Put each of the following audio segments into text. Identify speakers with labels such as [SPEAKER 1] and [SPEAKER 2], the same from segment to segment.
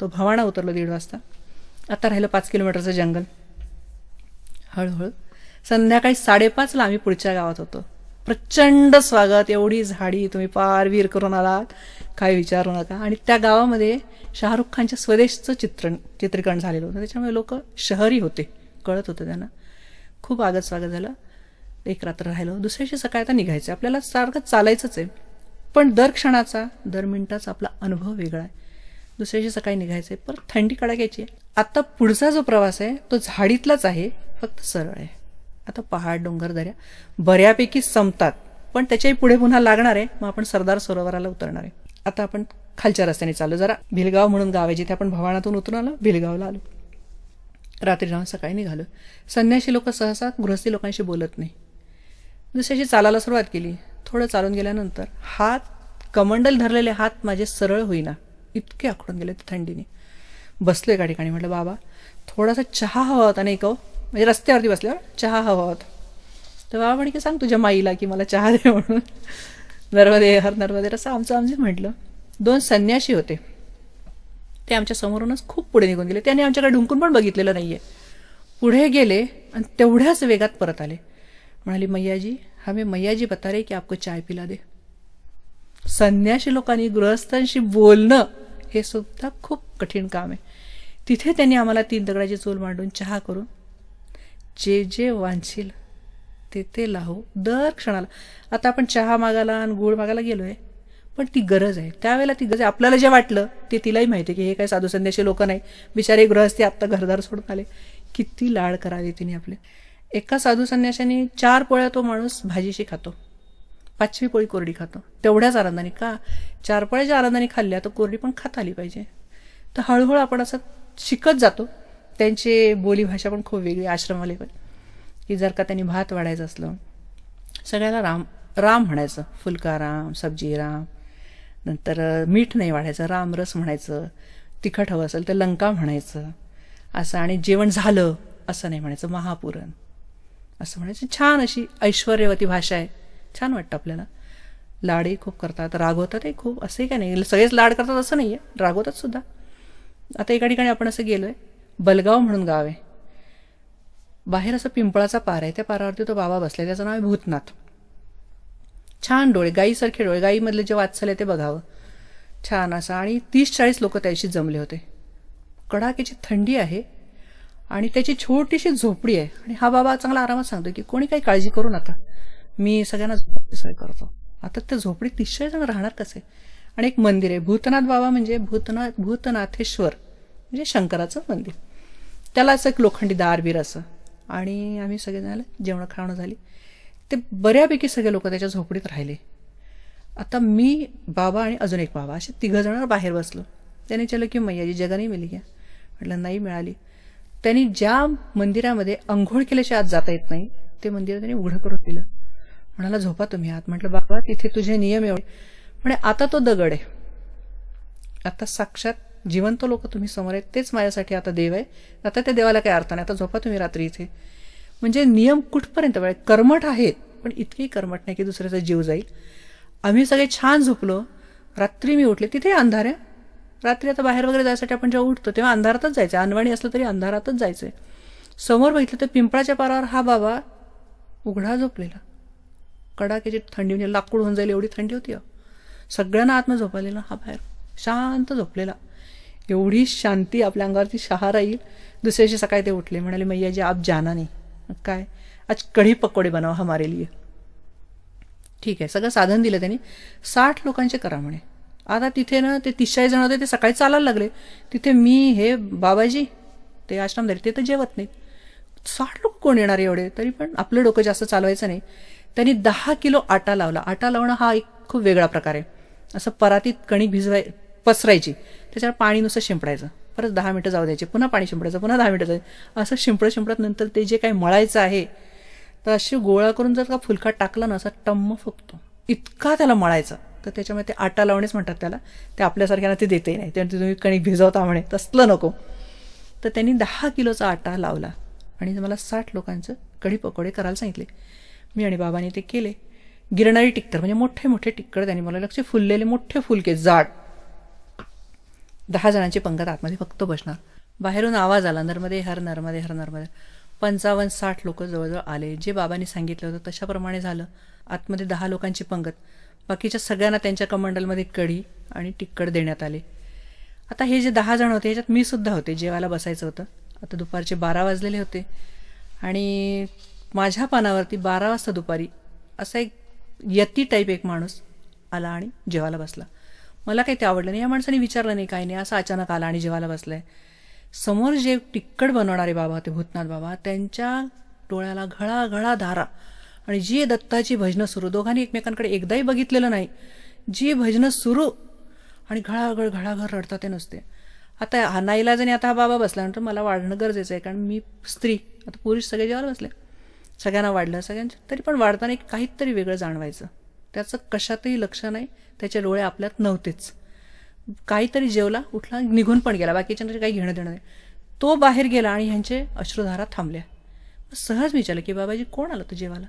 [SPEAKER 1] तो भवाणा उतरलो दीड वाजता. आता राहिलं पाच किलोमीटरचं जंगल. हळूहळू संध्याकाळी साडेपाचला आम्ही पुढच्या गावात होतो. प्रचंड स्वागत एवढी झाडी तुम्ही पारवीर करून आलात. काय विचारू नका. आणि त्या गावामध्ये शाहरुख खानच्या स्वदेशचं चित्रण चित्रीकरण झालेलं होतं. त्याच्यामुळे लोक शहरी होते. कळत होतं त्यांना. खूप आगत स्वागत झालं. एक रात्र राहिलं. दुसऱ्याशी सकाळ सकाळी आता निघायचं आपल्याला सारखं चालायचंच आहे. पण दर क्षणाचा दर मिनिटाचा आपला अनुभव वेगळा आहे. दुसऱ्याशी सकाळी निघायचं आहे परत थंडी कडाक्याची आहे आता पुढचा जो प्रवास आहे तो झाडीतलाच आहे. फक्त सरळ आहे. आता पहाड डोंगर दऱ्या बऱ्यापैकी संपतात. पण त्याच्याही पुढे पुन्हा लागणार आहे. मग आपण सरदार सरोवराला उतरणार आहे. आता आपण खालच्या रस्त्याने चालू जरा भिलगाव म्हणून गाव आहे. जिथे आपण भवानातून उतरून आलो भिलगावला आलो. रात्री जाऊन सकाळी निघालो. संन्याशी लोक सहसा गृहस्थी लोकांशी बोलत नाही. दुसऱ्याशी चालायला सुरुवात केली. थोडं चालून गेल्यानंतर हात कमंडल धरलेले हात माझे सरळ होईना. इतके आखडून गेले ते थंडीने. बसलो एका ठिकाणी म्हटलं बाबा थोडासा चहा हवा होता नाही का हो? म्हणजे रस्त्यावरती बसल्यावर चहा हवा होता. तर बाबा म्हणे की सांग तुझ्या माईला की मला चहा दे म्हणून. नर्मदे हर नर्मदे असं आमचं आमचे म्हटलं दोन संन्याशी होते. ते आमच्या समोरूनच खूप पुढे निघून गेले. त्याने आमच्याकडे ढुंकून पण बघितलेलं नाही आहे पुढे गेले आणि तेवढ्याच वेगात परत आले. म्हणाली मैयाजी हमें मैयाजी बता रे की आपको चाय पिला दे. संन्याशी लोकांनी गृहस्थांशी बोलणं हे सुद्धा खूप कठीण काम आहे. तिथे त्यांनी आम्हाला तीन दगडाची चूल मांडून चहा करून जे जे वांछील ते ते लावू. दर क्षणाला. आता आपण चहा मागायला आणि गुळ मागायला गेलो आहे पण ती गरज आहे. त्यावेळेला ती गरज आहे. आपल्याला जे वाटलं ते तिलाही माहिती आहे की हे काही साधू संध्याशी लोक नाही. बिचारे गृहस्थी आत्ता घरदार सोडून आले. किती लाड करावी तिने आपले. एका साधू संन्याशाने चार पोळ्या तो माणूस भाजीशी खातो. पाचवी पोळी कोरडी खातो. तेवढ्याच आनंदाने का? चार पोळ्याच्या आनंदाने खाल्ल्या तर कोरडी पण खाता आली पाहिजे. तर हळूहळू आपण असं शिकत जातो. त्यांची बोलीभाषा पण खूप वेगळी आश्रमवाले पण. की जर का त्यांनी भात वाढायचं असलं सगळ्याला राम राम म्हणायचं. फुलका राम सब्जी राम. नंतर मीठ नाही वाढायचं रामरस म्हणायचं. तिखट हवं असेल तर लंका म्हणायचं. असं आणि जेवण झालं असं नाही म्हणायचं. महापुरण. असं म्हणायचं. छान अशी ऐश्वर्यवती भाषा आहे. छान वाटतं आपल्याला. लाडही खूप करतात रागवतातही खूप. असंही काय नाही. सगळेच लाड करतात असं नाही आहे रागवतात सुद्धा. आता एका ठिकाणी आपण असं गेलो आहे बलगाव म्हणून गाव आहे. बाहेर असं पिंपळाचा पार आहे. त्या पारावरती तो बाबा बसला त्याचं नाव आहे भूतनाथ. छान डोळे गाईसारखे डोळे. गाईमधले जे वात्सल आहे ते बघावं. छान असं. आणि तीस चाळीस लोक त्याशी जमले होते. कडाक्याची थंडी आहे आणि त्याची छोटीशी झोपडी आहे. आणि हा बाबा चांगला आरामात सांगतो की कोणी काही काळजी करू नका. मी सगळ्यांना झोपडी सोय करतो. आता त्या झोपडीत निश्चय जण राहणार कसे? आणि एक मंदिर आहे. भूतनाथ बाबा म्हणजे भूतनाथ भूतनाथेश्वर म्हणजे शंकराचं मंदिर. त्याला असं एक लोखंडी दारबीर असं. आणि आम्ही सगळे झालं जेवण खावणं झाली. ते बऱ्यापैकी सगळे लोक त्याच्या झोपडीत राहिले. आता मी बाबा आणि अजून एक बाबा असे तिघं जण बाहेर बसलो. त्याने विचारलं की मैयाजी जगाने मिली घ्या. म्हटलं नाही मिळाली. त्यांनी ज्या मंदिरामध्ये अंघोळ केल्याशिवाय आत जाता येत नाही ते मंदिर त्यांनी उघडं करून दिलं. म्हणाला झोपा तुम्ही आत. म्हटलं बाबा तिथे तुझे नियम एवढे. म्हणे आता तो दगड आहे. आता साक्षात जिवंत लोक तुम्ही समोर आहेत तेच माझ्यासाठी आता देव आहे. आता त्या देवाला काही अर्थ नाही. आता झोपा तुम्ही रात्री इथे. म्हणजे नियम कुठपर्यंत? वेळ कर्मठ आहेत पण इतकी कर्मठ नाही की दुसऱ्याचा जीव जाईल. आम्ही सगळे छान झोपलो. रात्री मी उठले. तिथे अंधार आहे. रात्री आता बाहेर वगैरे जायसाठी आपण जेव्हा उठतो तेव्हा अंधारातच जायचं. अनवाणी असलं तरी अंधारातच जायचं. समोर बघितलं तर पिंपळाच्या पारावर हा बाबा उघडा झोपलेला. कडाक्याची थंडी म्हणजे लाकूड होऊन जाईल एवढी थंडी होती सगळ्यांना आतमध्ये झोपालेला हा बाहेर. शांत झोपलेला. एवढी शांती आपल्या अंगावरती शहा राहील दुसऱ्या दिवशी सकाळी ते उठले म्हणाले मैयाजी आप जाना नाही. काय? आज कढी पकोडे बनवा हमारे लिए. ठीक आहे सगळं साधन दिलं त्यांनी. साठ लोकांचे करा म्हणे. आता तिथे ना ते तीसचाळीस जण होते ते सकाळी चालायला लागले. तिथे मी हे बाबाजी ते आश्रमधारी ते तर जेवत नाहीत. साठ लोक कोण येणार एवढे? तरी पण आपलं डोकं जास्त चालवायचं नाही. त्यांनी दहा किलो आटा लावला. आटा लावणं हा एक खूप वेगळा प्रकार आहे. असं परातीत कणिक भिजवाय पसरायची. त्याच्यावर पाणी नुसतं शिंपडायचं. परत दहा मिनटं जाऊ द्यायचे. पुन्हा पाणी शिंपडायचं. पुन्हा दहा मिनटं जायचं असं शिंपडत शिंपडत नंतर ते जे काही मळायचं आहे तर अशी गोळा करून जर का फुलका टाकला ना असा टम्म फुगतो. इतका त्याला मळायचा. तर त्याच्यामुळे ते आटा लावणेच म्हणतात त्याला. ते आपल्यासारख्यांना ते देतही नाही. त्यानंतर तुम्ही कणिक भिजवता म्हणे तसलं नको. तर त्यांनी दहा किलोचा आटा लावला. आणि मला साठ लोकांचं कढी पकोडे करायला सांगितले. मी आणि बाबाने ते केले. गिरणारी टिक्कर म्हणजे मोठे मोठे टिक्कर त्यांनी मला लक्ष फुललेले मोठे फुलके जाड. दहा जणांची पंगत आतमध्ये फक्त बसणार. बाहेरून आवाज आला नर्मदे हर नर्मदे हर नर्मदे. पंचावन्न साठ लोक जवळजवळ आले. जे बाबांनी सांगितलं होतं तशाप्रमाणे झालं. आतमध्ये दहा लोकांची पंगत. बाकीच्या सगळ्यांना त्यांच्या कमंडलमध्ये कढी आणि तिक्कड देण्यात आले. आता हे जे दहा जण होते ह्याच्यात मी सुद्धा होते. जेवायला बसायचं होतं. आता दुपारचे बारा वाजलेले होते. आणि माझ्या पानावरती बारा वाजता दुपारी असा एक यती टाईप एक माणूस आला आणि जेवायला बसला. मला काही ते आवडलं नाही. या माणसाने विचारलं नाही काही नाही असं अचानक आला आणि जेवायला बसलाय. समोर जे टिक्कड बनवणारे बाबा होते भूतनाथ बाबा त्यांच्या डोळ्याला घळाघळा धारा आणि जी दत्ताची भजनं सुरू दोघांनी एकमेकांकडे एकदाही बघितलेलं नाही. जी भजनं सुरू आणि घळाघळ घळाघळ रडतात ते नसते. आता हा नाईलाजाने आता हा बाबा बसल्यानंतर मला वाढणं गरजेचं आहे कारण मी स्त्री. आता पुरुष सगळे जेवायला बसले. सगळ्यांना वाढलं सगळ्यांच्या तरी पण वाढताना एक काहीतरी वेगळं जाणवायचं. त्याचं कशातही लक्ष नाही त्याचे डोळे आपल्यात नव्हतेच. काहीतरी जेवला उठला निघून पण गेला. बाकीच्यांना काही घेणं देणं नाही. तो बाहेर गेला आणि ह्यांचे अश्रुधारा थांबल्या. सहज विचारलं की बाबाजी कोण आलं तू जेवायला?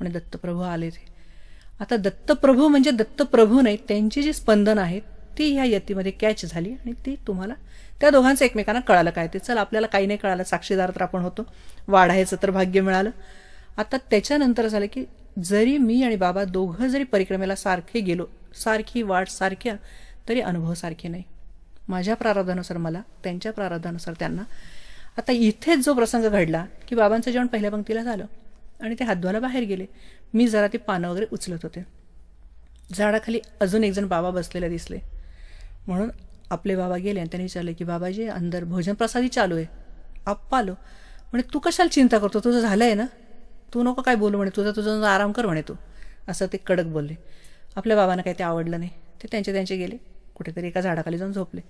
[SPEAKER 1] म्हणे दत्तप्रभू आले ते. आता दत्तप्रभू म्हणजे दत्तप्रभू नाही त्यांची जी स्पंदन आहेत ती ह्या यतीमध्ये कॅच झाली आणि ती तुम्हाला त्या दोघांचं एकमेकांना कळालं काय ते. चल आपल्याला काही नाही कळालं साक्षीदार तर आपण होतो. वाढायचं तर भाग्य मिळालं. आता त्याच्यानंतर झालं की जरी मी आणि बाबा दोघं जरी परिक्रमेला सारखे गेलो सारखी वाट सारख्या तरी अनुभव सारखे नाही. माझ्या प्रारब्धानुसार मला त्यांच्या प्रारब्धानुसार त्यांना. आता इथेच जो प्रसंग घडला की बाबांचं जेवण पहिल्या पंक्तीला झालं आणि ते हात बाहेर गेले. मी जरा ते पानं वगैरे उचलत होते. झाडाखाली अजून एक जण बाबा बसलेले दिसले. म्हणून आपले बाबा गेले आणि त्यांनी विचारले की बाबाजी अंदर भोजन प्रसादी चालू आहे. आप्पा आलो. म्हणजे तू कशाला चिंता करतो? तुझं झालं आहे ना? तू नको काय बोलू म्हणे तुझा तुझा आराम कर म्हणे तू. असं ते कडक बोलले. आपल्या बाबांना काही ते आवडलं नाही. ते त्यांचे त्यांचे गेले. कुठेतरी एका झाडाखाली जाऊन झोपले.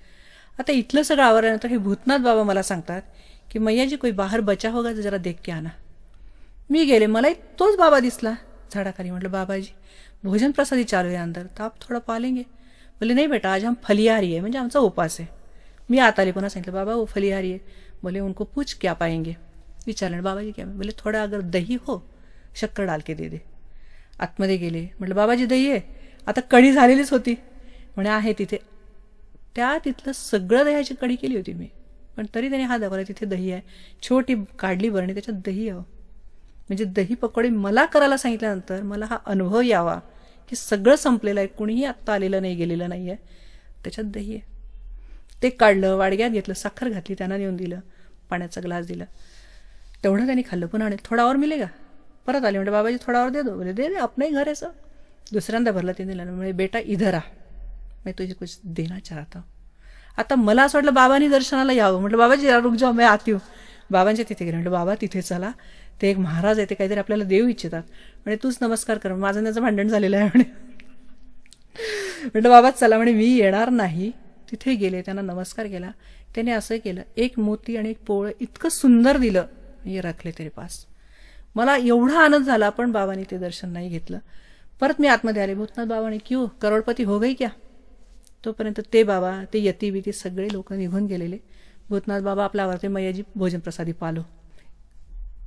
[SPEAKER 1] आता इथलं सगळं आवरल्यानंतर हे भूतनाथ बाबा मला सांगतात की मैयाजी कोई बाहेर बचा होगा तर जरा देख के आना. मी गेले. मलाही तोच बाबा दिसला. झाडाखाली म्हटलं बाबाजी भोजन प्रसादी चालू आहे अंदर. तर आप थोडं पालेंगे. बोले नाही बेटा आज हम फलिहारी आहे. म्हणजे आमचा उपास आहे. मी आत आले पुन्हा सांगितलं बाबा वो फलिहारी आहे. बोले उनको पूछ क्या पाएंगे? विचारलं बाबाजी क्या? बोले थोडा अगर दही हो शक्कर डाल के दे दे. आतमध्ये गेले म्हटलं बाबाजी दही आहे. आता कढी झालेलीच होती. म्हणे आहे तिथे. त्या तिथलं सगळं दह्याची कढी केली होती मी पण तरी त्याने हा दाखवला तिथे दही आहे. छोटी काढली बरणी त्याच्यात दही यावं हो. म्हणजे दही पकोडे मला करायला सांगितल्यानंतर मला हा अनुभव यावा की सगळं संपलेलं आहे कुणीही आत्ता आलेलं नाही गेलेलं नाही आहे. त्याच्यात दही आहे. ते काढलं वाडग्यात घेतलं साखर घातली त्यांना नेऊन दिलं पाण्याचा ग्लास दिला. तेवढं त्यांनी खाल्लं. पण आणि थोडा और मिलेगा परत आले. म्हणजे बाबाजी थोडा और दे दो. बोले दे रे आपणही घर आहे सर दुसऱ्यांदा भरलं ते दिलं म्हणजे बेटा इधर आ. मी तुझे कुछ देना चाहता आता मला असं वाटलं बाबांनी दर्शनाला यावं. म्हटलं बाबाजी रुक जाऊ मी आत येऊ बाबांच्या तिथे गेले. म्हटलं बाबा तिथे चला. ते एक महाराज आहे ते काहीतरी आपल्याला देऊ इच्छितात. म्हणजे तूच नमस्कार कर. माझं त्याचं भांडण झालेलं आहे म्हणे. म्हटलं बाबा चला. म्हणे मी येणार नाही. तिथे गेले त्यांना नमस्कार केला. त्याने असं केलं. एक मोती आणि एक पोळं इतकं सुंदर दिलं. हे राखले तरी पास. मला एवढा आनंद झाला पण बाबांनी ते दर्शन नाही घेतलं. परत मी आतमध्ये आले भूतनाथ बाबाने क्यू? करोडपती हो गई क्या? तोपर्यंत ते बाबा ते यती बिती सगळे लोक निघून गेलेले. भूतनाथ बाबा आपला आवडते मैयाजी भोजन प्रसादी पालो.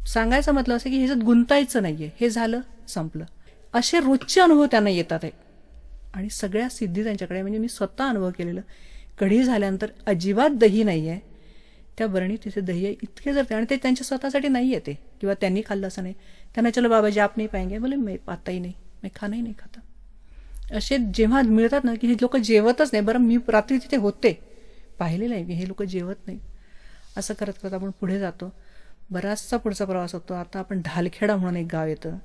[SPEAKER 1] सांगायचं म्हटलं असं की ह्याच्यात गुंतायचं नाहीये. हे झालं संपलं. असे रोजचे अनुभव त्यांना येतात आहे आणि सगळ्या सिद्धी त्यांच्याकडे म्हणजे मी स्वतः अनुभव केलेलं. कढी झाल्यानंतर अजिबात दही नाही आहे त्या बरणी तिथे दही इतके जर आणि ते त्यांच्या स्वतःसाठी नाही येते किंवा त्यांनी खाल्लं असं नाही. त्यांना चलो बाबाजी आप नाही पाहिजे बोले मी पाताही नाही. मी खाणंही नाही खाता. असे जेव्हा मिळतात ना की हे लोक जेवतच नाही. बरं मी रात्री तिथे होते. पाहिलेलं आहे की हे लोक जेवत नाही. असं करत करत आपण पुढे जातो. बराचसा पुढचा प्रवास होतो. आता आपण ढालखेडा म्हणून एक गाव येतं.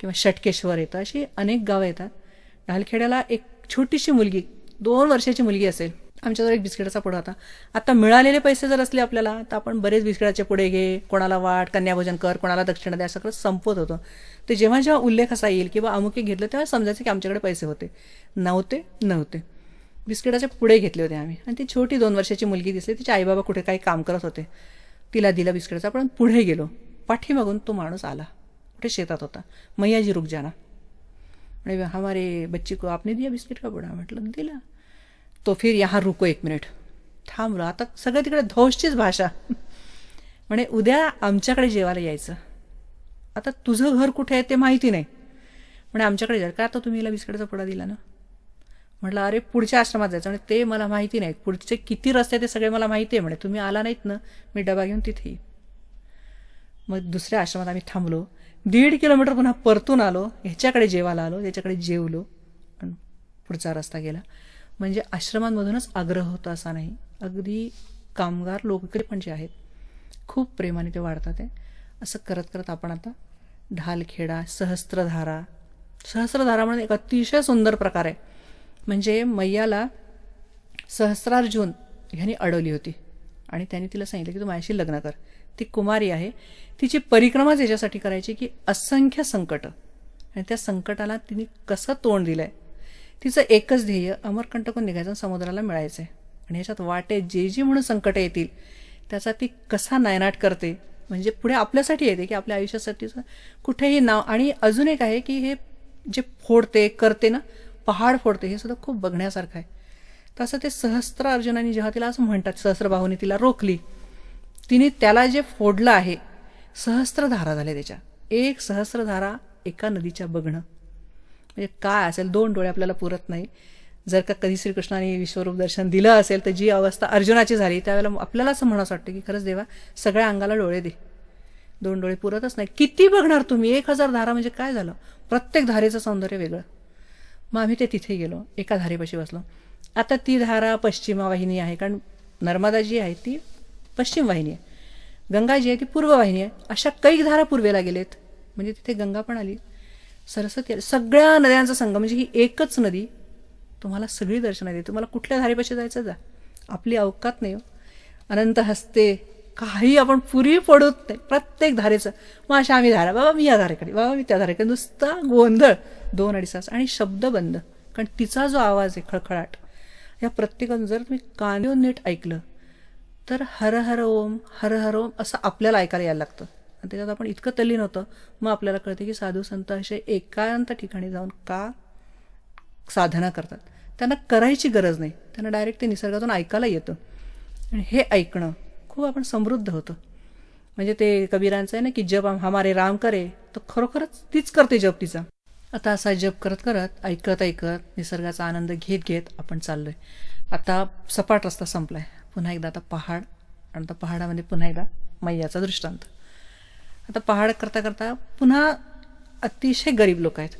[SPEAKER 1] किंवा षटकेश्वर येतं. अशी अनेक गावं येतात. ढालखेड्याला एक छोटीशी मुलगी दोन वर्षाची मुलगी असेल. आमच्याजवळ एक बिस्किटाचा पुढा होता. आता मिळालेले पैसे जर असले आपल्याला तर आपण बरेच बिस्किटाचे पुढे घे कोणाला वाट कन्याभोजन कर कोणाला दक्षिणा द्या सगळं संपत होतं. ते जेव्हा जेव्हा उल्लेख असा येईल किंवा अमुके घेतलं तेव्हा समजायचं की आमच्याकडे पैसे होते. नव्हते नव्हते. बिस्किटाचे पुढे घेतले होते आम्ही. आणि ती छोटी दोन वर्षाची मुलगी दिसली तिचे आईबाबा कुठे काही काम करत होते. तिला दिला बिस्किटाचा पण पुढे गेलो. पाठीमागून तो माणूस आला. कुठे शेतात होता. मैयाजी रुक जाना म्हणजे हमारे बच्ची को आपने दिया बिस्किट का पुडा? म्हटलं दिला. तो फिर यहाँ रुको एक मिनिट. थांबलो आता सगळं तिकडे धोषचीच भाषा. म्हणे उद्या आमच्याकडे जेवायला यायचं. आता तुझं घर कुठे आहे ते माहिती नाही. म्हणे आमच्याकडे जायचं का आता तुम्ही हिला बिस्किटाचा पुडा दिला ना? म्हटलं अरे पुढच्या आश्रमात जायचं. आणि ते मला माहिती नाही पुढचे किती रस्ते आहेत ते सगळे मला माहिती आहे म्हणे. तुम्ही आला नाहीत ना मी डबा घेऊन तिथे मग दुसऱ्या आश्रमात आम्ही थांबलो. दीड किलोमीटर पुन्हा परतून आलो. ह्याच्याकडे जेवायला आलो त्याच्याकडे जेवलो. पण पुढचा रस्ता गेला. म्हणजे आश्रमांमधूनच आग्रह होता असा नाही. अगदी कामगार लोककडे पण जे आहेत खूप प्रेमाने ते वाढतात आहे असं करत करत आपण आता ढालखेडा सहस्त्रधारा सहस्त्रधारा म्हणून एक अतिशय सुंदर प्रकार आहे. म्हणजे मैयाला सहस्रार्जुन ह्यांनी अडवली होती. आणि त्यांनी तिला सांगितलं की तू माझ्याशी लग्न कर. ती कुमारी आहे. तिची परिक्रमाच याच्यासाठी करायची की असंख्य संकट. आणि त्या संकटाला तिने कसं तोंड दिलं आहे तिचं एकच ध्येय अमरकंटकून निघायचं समुद्राला मिळायचं आहे आणि ह्याच्यात वाटे जे जी म्हणून संकट येतील त्याचा ती कसा नायनाट करते म्हणजे पुढे आपल्यासाठी येते की आपल्या आयुष्यासाठीचं कुठेही नाव. आणि अजून एक आहे की हे जे फोडते करते ना पहाड फोडते हे सुद्धा खूप बघण्यासारखं आहे. तसं ते सहस्त्र अर्जुनाने जेव्हा तिला असं म्हणतात सहस्त्रबाहूने तिला रोखली तिने त्याला जे फोडलं आहे सहस्त्रधारा झाले त्याच्या. एक सहस्त्रधारा एका नदीच्या बघणं. म्हणजे काय असेल? दोन डोळे आपल्याला पुरत नाही. जर का कधी श्रीकृष्णाने विश्वरूप दर्शन दिलं असेल तर जी अवस्था अर्जुनाची झाली त्यावेळेला आपल्याला असं म्हणावं वाटतं की खरंच देवा सगळ्या अंगाला डोळे दे. दोन डोळे पुरतच नाही. किती बघणार तुम्ही? एक हजार धारा म्हणजे काय झालं? प्रत्येक धारेचं सौंदर्य वेगळं. मग आम्ही ते तिथे गेलो. एका धारेपाशी बसलो. आता ती धारा पश्चिमा वाहिनी आहे कारण नर्मदा जी आहे ती पश्चिम वाहिनी आहे. गंगा जी आहे ती पूर्व वाहिनी आहे. अशा कैक धारा पूर्वेला गेलेत. म्हणजे तिथे गंगा पण आली. सरस्वती सगळ्या नद्यांचा संगम म्हणजे ही एकच नदी तुम्हाला सगळी दर्शना देते तुम्हाला कुठल्या धारेपाशी जायचं जा. आपली अवकात नाही हो. अनंत हस्ते काही आपण पुरी पडत नाही. प्रत्येक धारेचं. मग अशा आम्ही धारा बाबा मी या धारेकडे बाबा मी त्या धारेकडे. नुसता गोंधळ दोन अडीच तास. आणि शब्द बंद. कारण तिचा जो आवाज आहे खळखळाट या प्रत्येकानं जर तुम्ही कानेऊन नीट ऐकलं तर हर हर ओम हर हर ओम असं आपल्याला ऐकायला यायला लागतं. आणि त्याच्यात आपण इतकं तल्लीन होतं मग आपल्याला कळते की साधू संत असे एकांत ठिकाणी जाऊन का साधना करतात. त्यांना करायची गरज नाही. त्यांना डायरेक्ट ते निसर्गातून ऐकायला येतं. आणि हे ऐकणं खूप आपण समृद्ध होतं. म्हणजे ते कबीरांचं आहे ना की जप हमारे राम करे तर खरोखरच तीच करते जप तिचा. आता असा जप करत करत ऐकत ऐकत निसर्गाचा आनंद घेत घेत आपण चाललोय. आता सपाट रस्ता संपलाय. पुन्हा एकदा आता पहाड आणि त्या पहाडामध्ये पुन्हा एकदा मैयाचा दृष्टांत. आता पहाड करता करता पुन्हा अतिशय गरीब लोक आहेत.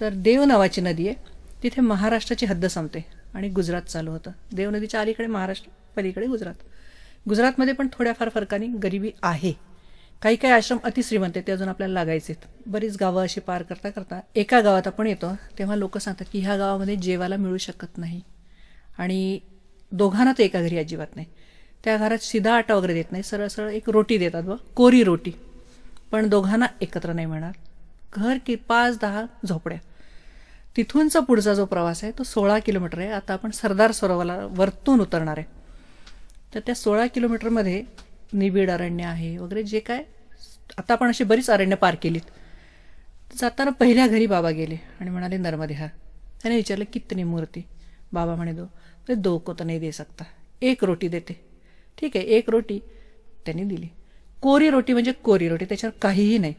[SPEAKER 1] तर देव नावाची नदी आहे. तिथे महाराष्ट्राची हद्द संपते आणि गुजरात चालू होतं. देव नदीच्या अलीकडे महाराष्ट्र पलीकडे गुजरात. गुजरातमध्ये पण थोड्याफार फरकाने गरिबी आहे. काही काही आश्रम अतिश्रीमंत आहेत ते अजून आपल्याला लागायचे आहेत. बरीच गावं अशी पार करता करता एका गावात आपण येतो तेव्हा लोक सांगतात की ह्या गावामध्ये जेवायला मिळू शकत नाही. आणि दोघांना तर एका घरी अजिबात नाही. त्या घरात शिदा आटा वगैरे देत नाही. सरळ सरळ एक रोटी देतात व कोरी रोटी. पण दोघांना एकत्र नाही मिळणार. घर की पाच दहा झोपड्या. तिथूनचा पुढचा जो प्रवास आहे तो सोळा किलोमीटर आहे. आता आपण सरदार सरोवराला वरतून उतरणार आहे. तर त्या सोळा किलोमीटरमध्ये निबिड अरण्य आहे वगैरे जे काय आता आपण अशी बरीच अरण्य पार केलीत. जाताना पहिल्या घरी बाबा गेले आणि म्हणाले नर्मदे हा. त्याने विचारलं कितनी मूर्ती? बाबा म्हणे दो ते दो को तर नाही दे सकता. एक रोटी देते. ठीक आहे एक रोटी. त्यांनी दिली. कोरी रोटी म्हणजे कोरी रोटी त्याच्यावर काहीही नाही.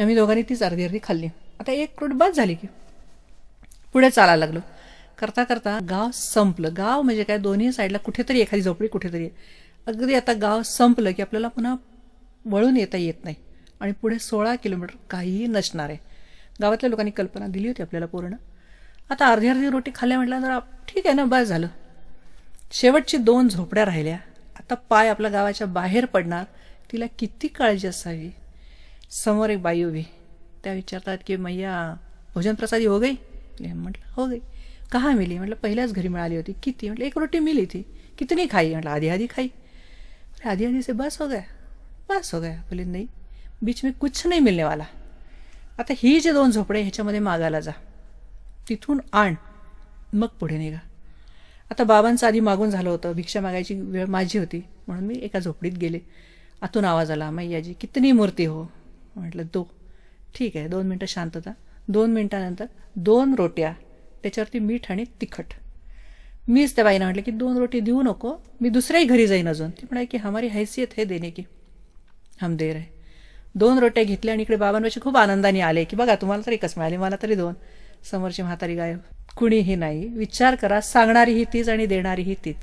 [SPEAKER 1] आम्ही दोघांनी तीच अर्धी अर्धी खाल्ली. आता एक रोट बाद झाली की पुढे चालायला लागलो. करता करता गाव संपलं. गाव म्हणजे काय? दोन्ही साईडला कुठेतरी एखादी झोपडी कुठेतरी अगदी आता गाव संपलं की आपल्याला पुन्हा वळून येता येत नाही. आणि पुढे सोळा किलोमीटर काहीही नसणार आहे. गावातल्या लोकांनी कल्पना दिली होती आपल्याला पूर्ण. आता अर्धी अर्धी रोटी खाल्ल्या म्हटलं तर ठीक आहे ना बस झालं. शेवटची दोन झोपड्या राहिल्या. आता पाय आपल्या गावाच्या बाहेर पडणार. तिला किती काळजी असावी? समोर एक बाई उभी. त्या विचारतात की मैया भोजन प्रसादी हो गई? म्हटलं हो गई. कहा मिली? म्हटलं पहिल्याच घरी मिळाली होती. किती? म्हटलं एक रोटी मिली थी. कितनी खाई? म्हटलं आधी आधी खाई. आधी आधी से बस हो गया. बस हो गया. बोले नाही बीच में कुछ नाही मिलने वाला. आता ही जे दोन झोपडे ह्याच्यामध्ये मागायला जा. तिथून आण मग पुढे निघा. आता बाबांचं आधी मागून झालं होतं भिक्षा मागायची वेळ माझी होती म्हणून मी एका झोपडीत गेले. आतून आवाज आला मैयाजी कितनी मूर्ती हो. म्हटलं दो. ठीक आहे दोन मिनटं शांतता. दोन मिनटानंतर दोन रोट्या त्याच्यावरती मीठ आणि तिखट. मीच त्या बाईनं म्हटलं की दोन रोटी देऊ नको मी दुसऱ्याही घरी जाईन अजून. ती म्हणाली की हमारी हैसियत है देणे की. हम दे रहे. दोन रोट्या घेतल्या आणि इकडे बाबांपाशी खूप आनंदाने आले की बघा तुम्हाला तरी एकच मिळाली मला तरी दोन. समोरची म्हातारी गायब कुणीही नाही विचार करा सांगणारीही तीच आणि देणारीही तीच.